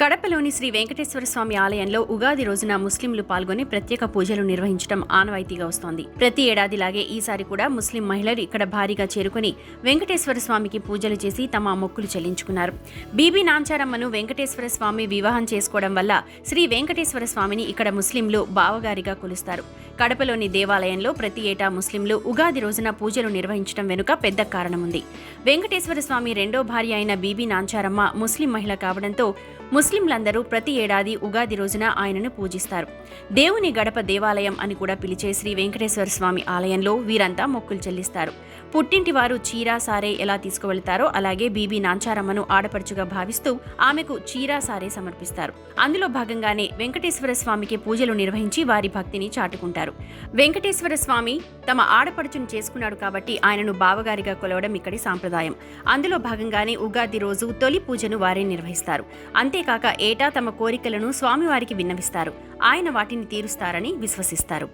కడపలోని శ్రీ వెంకటేశ్వర స్వామి ఆలయంలో ఉగాది రోజున ముస్లింలు పాల్గొని ప్రత్యేక పూజలు నిర్వహించడం ఆనవాయితీగా వస్తోంది. ప్రతి ఏడాదిలాగే ఈసారి కూడా ముస్లిం మహిళలు ఇక్కడ భారీగా చేరుకుని వెంకటేశ్వర స్వామికి పూజలు చేసి తమ మొక్కులు చెల్లించుకున్నారు. బీబీ నాంచారమ్మను వెంకటేశ్వర స్వామి వివాహం చేసుకోవడం వల్ల శ్రీ వెంకటేశ్వర స్వామిని ఇక్కడ ముస్లింలు బావగారిగా కొలుస్తారు. కడపలోని దేవాలయంలో ప్రతి ఏటా ముస్లింలు ఉగాది రోజున పూజలు నిర్వహించడం వెనుక పెద్ద కారణముంది. వెంకటేశ్వర స్వామి రెండో భార్య అయిన బీబీ నాంచారమ్మ ముస్లిం మహిళ కావడంతో ముస్లింలందరూ ప్రతి ఏడాది ఉగాది రోజున ఆయనను పూజిస్తారు. దేవుని గడప దేవాలయం అని కూడా పిలిచే శ్రీ వెంకటేశ్వర స్వామి ఆలయంలో వీరంతా మొక్కులు చెల్లిస్తారు. పుట్టింటి వారు చీరా సారే ఎలా తీసుకువెళ్తారో అలాగే బీబీ నాంచారమ్మను ఆడపడుచుగా భావిస్తూ ఆమెకు చీరా సారే సమర్పిస్తారు. అందులో భాగంగానే వెంకటేశ్వర స్వామికి పూజలు నిర్వహించి వారి భక్తిని చాటుకుంటారు. వెంకటేశ్వర స్వామి తమ ఆడపడుచును చేసుకున్నాడు కాబట్టి ఆయనను బావగారిగా కొలవడం ఇక్కడి సాంప్రదాయం. అందులో భాగంగానే ఉగాది రోజు తొలి పూజను వారే నిర్వహిస్తారు. అంతేకాక ఏటా తమ కోరికలను స్వామివారికి విన్నవిస్తారు. ఆయన వాటిని తీరుస్తారని విశ్వసిస్తారు.